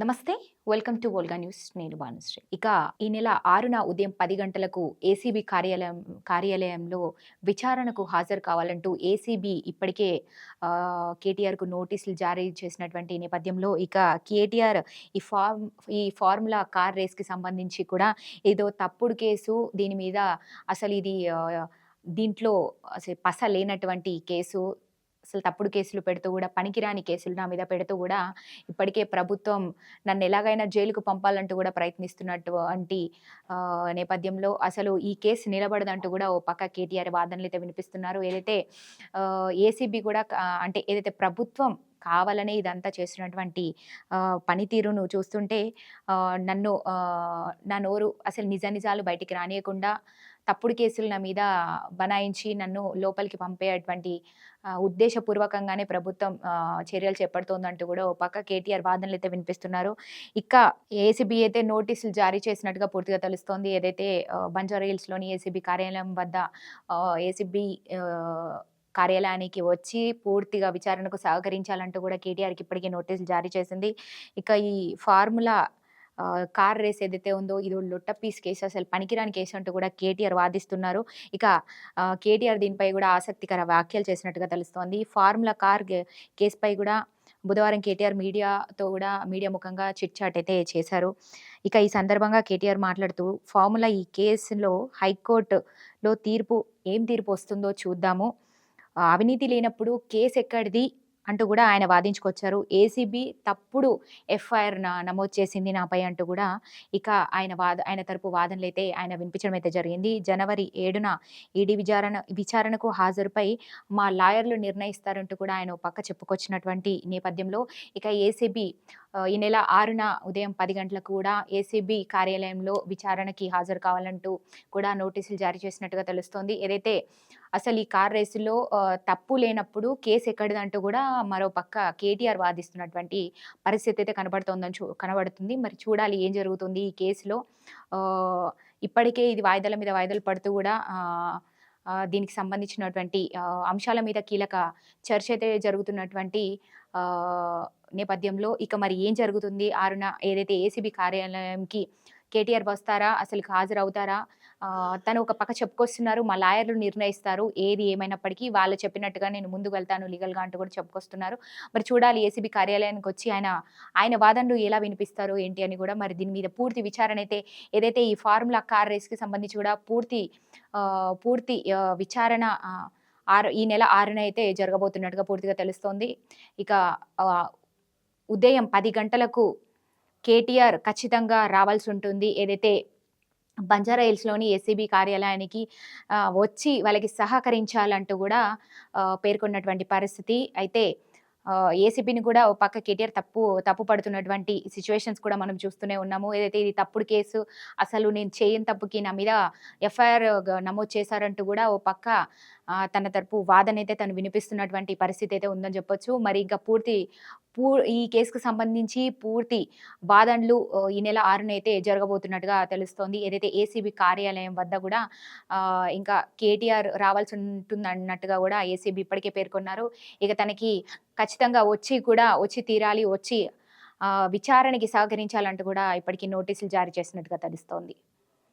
నమస్తే welcome to Volga news. నేను భానుశ్రీ. ఇక ఈ నెల ఆరున ఉదయం పది గంటలకు ఏసీబీ కార్యాలయం కార్యాలయంలో విచారణకు హాజరు కావాలంటూ ఏసీబీ ఇప్పటికే కేటీఆర్కు నోటీసులు జారీ చేసినటువంటి నేపథ్యంలో ఇక కేటీఆర్ ఈ ఫార్మ్ ఈ ఫార్ములా కార్ రేస్కి సంబంధించి కూడా ఏదో తప్పుడు కేసు దీని మీద అసలు ఇది దీంట్లో అసలు పస లేనటువంటి కేసు అసలు తప్పుడు కేసులు పెడుతూ కూడా పనికిరాని కేసులు నా మీద పెడుతూ కూడా ఇప్పటికే ప్రభుత్వం నన్ను ఎలాగైనా జైలుకు పంపాలంటూ కూడా ప్రయత్నిస్తున్నట్టు వంటి నేపథ్యంలో అసలు ఈ కేసు నిలబడదంటూ కూడా ఓ పక్క కేటీఆర్ వాదనలు అయితే వినిపిస్తున్నారు. ఏదైతే ఏసీబీ కూడా అంటే ఏదైతే ప్రభుత్వం కావాలనే ఇదంతా చేస్తున్నటువంటి పనితీరును చూస్తుంటే నన్ను నా నోరు అసలు నిజ నిజాలు బయటికి రానియకుండా తప్పుడు కేసులు నా మీద బనాయించి నన్ను లోపలికి పంపేటువంటి ఉద్దేశపూర్వకంగానే ప్రభుత్వం చర్యలు చర్యలు చేపడుతోందంటూ కూడా ఓ పక్క కేటీఆర్ వాదనలు అయితే వినిపిస్తున్నారు. ఇక ఏసీబీ అయితే నోటీసులు జారీ చేసినట్టుగా పూర్తిగా తెలుస్తోంది. ఏదైతే బంజారా హిల్స్లోని ఏసీబీ కార్యాలయం వద్ద ఏసీబీ కార్యాలయానికి వచ్చి పూర్తిగా విచారణకు సహకరించాలంటూ కూడా కేటీఆర్కి ఇప్పటికే నోటీసులు జారీ చేసింది. ఇక ఈ ఫార్ములా కార్ రేస్ ఏదైతే ఉందో ఇది లొట్ట పీస్ కేసు అసలు పనికిరాని కేసు అంటూ కూడా కేటీఆర్ వాదిస్తున్నారు. ఇక కేటీఆర్ దీనిపై కూడా ఆసక్తికర వ్యాఖ్యలు చేసినట్టుగా తెలుస్తోంది. ఫార్ములా కార్ కేసుపై కూడా బుధవారం కేటీఆర్ మీడియాతో కూడా మీడియా ముఖంగా చిట్ చాట్ అయితే చేశారు. ఇక ఈ సందర్భంగా కేటీఆర్ మాట్లాడుతూ ఫార్ములా ఈ కేసులో హైకోర్టులో తీర్పు ఏం తీర్పు వస్తుందో చూద్దాము. అవినీతి లేనప్పుడు కేసు ఎక్కడిది అంటూ కూడా ఆయన వాదించుకొచ్చారు. ఏసీబీ తప్పుడు ఎఫ్ఐఆర్ నమోదు చేసింది నాపై అంటూ కూడా ఇక ఆయన వాద ఆయన తరపు వాదనలు అయితే ఆయన వినిపించడం అయితే జరిగింది. జనవరి ఏడున ఈడీ విచారణ విచారణకు హాజరుపై మా లాయర్లు నిర్ణయిస్తారంటూ కూడా ఆయన పక్క చెప్పుకొచ్చినటువంటి నేపథ్యంలో ఇక ఏసీబీ ఈ నెల ఆరున ఉదయం పది గంటలకు కూడా ఏసీబీ కార్యాలయంలో విచారణకి హాజరు కావాలంటూ కూడా నోటీసులు జారీ చేసినట్టుగా తెలుస్తోంది. ఏదైతే అసలు ఈ కార్ రేసులో తప్పు లేనప్పుడు కేసు ఎక్కడిదంటూ కూడా మరో పక్క కేటీఆర్ వాదిస్తున్నటువంటి పరిస్థితి అయితే కనబడుతోందని చూ కనబడుతుంది. మరి చూడాలి ఏం జరుగుతుంది ఈ కేసులో. ఇప్పటికే ఇది వాయిదాల మీద వాయిదాలు పడుతూ కూడా దీనికి సంబంధించినటువంటి అంశాల మీద కీలక చర్చ అయితే జరుగుతున్నటువంటి నేపథ్యంలో ఇక మరి ఏం జరుగుతుంది? ఆరున ఏదైతే ఏసీబీ కార్యాలయంకి కేటీఆర్ వస్తారా? అసలు హాజరవుతారా? తను ఒక పక్క చెప్పుకొస్తున్నారు మా లాయర్లు నిర్ణయిస్తారు ఏది ఏమైనప్పటికీ వాళ్ళు చెప్పినట్టుగా నేను ముందుకు వెళ్తాను లీగల్గా అంటూ కూడా చెప్పుకొస్తున్నారు. మరి చూడాలి ఏసీబీ కార్యాలయానికి వచ్చి ఆయన ఆయన వాదనలు ఎలా వినిపిస్తారు ఏంటి అని కూడా మరి దీని మీద పూర్తి విచారణ అయితే ఏదైతే ఈ ఫార్ములా కార్ రేస్కి సంబంధించి కూడా పూర్తి పూర్తి విచారణ ఆరు ఈ నెల ఆరున అయితే జరగబోతున్నట్టుగా పూర్తిగా తెలుస్తోంది. ఇక ఉదయం పది గంటలకు కేటీఆర్ ఖచ్చితంగా రావాల్సి ఉంటుంది. ఏదైతే బంజారా హిల్స్లోని ఏసీబీ కార్యాలయానికి వచ్చి వాళ్ళకి సహకరించాలంటూ కూడా పేర్కొన్నటువంటి పరిస్థితి. అయితే ఏసీబీని కూడా ఓ పక్క కేటీఆర్ తప్పు తప్పు పడుతున్నటువంటి సిచ్యువేషన్స్ కూడా మనం చూస్తూనే ఉన్నాము. ఏదైతే ఇది తప్పుడు కేసు అసలు నేను చేయని తప్పుకి నా మీద ఎఫ్ఐఆర్ నమోదు చేశారంటూ కూడా ఓ పక్క తన తరపు వాదన అయితే తను వినిపిస్తున్నటువంటి పరిస్థితి అయితే ఉందని చెప్పొచ్చు. మరి ఇంకా పూర్తి పూ ఈ కేసుకు సంబంధించి పూర్తి వాదనలు ఈ నెల ఆరున అయితే జరగబోతున్నట్టుగా తెలుస్తోంది. ఏదైతే ఏసీబీ కార్యాలయం వద్ద కూడా ఇంకా కేటీఆర్ రావాల్సి ఉంటుంది అన్నట్టుగా కూడా ఏసీబీ ఇప్పటికే పేర్కొన్నారు. ఇక తనకి ఖచ్చితంగా వచ్చి కూడా వచ్చి తీరాలి వచ్చి విచారణకి సహకరించాలంటూ కూడా ఇప్పటికీ నోటీసులు జారీ చేసినట్టుగా తెలుస్తోంది.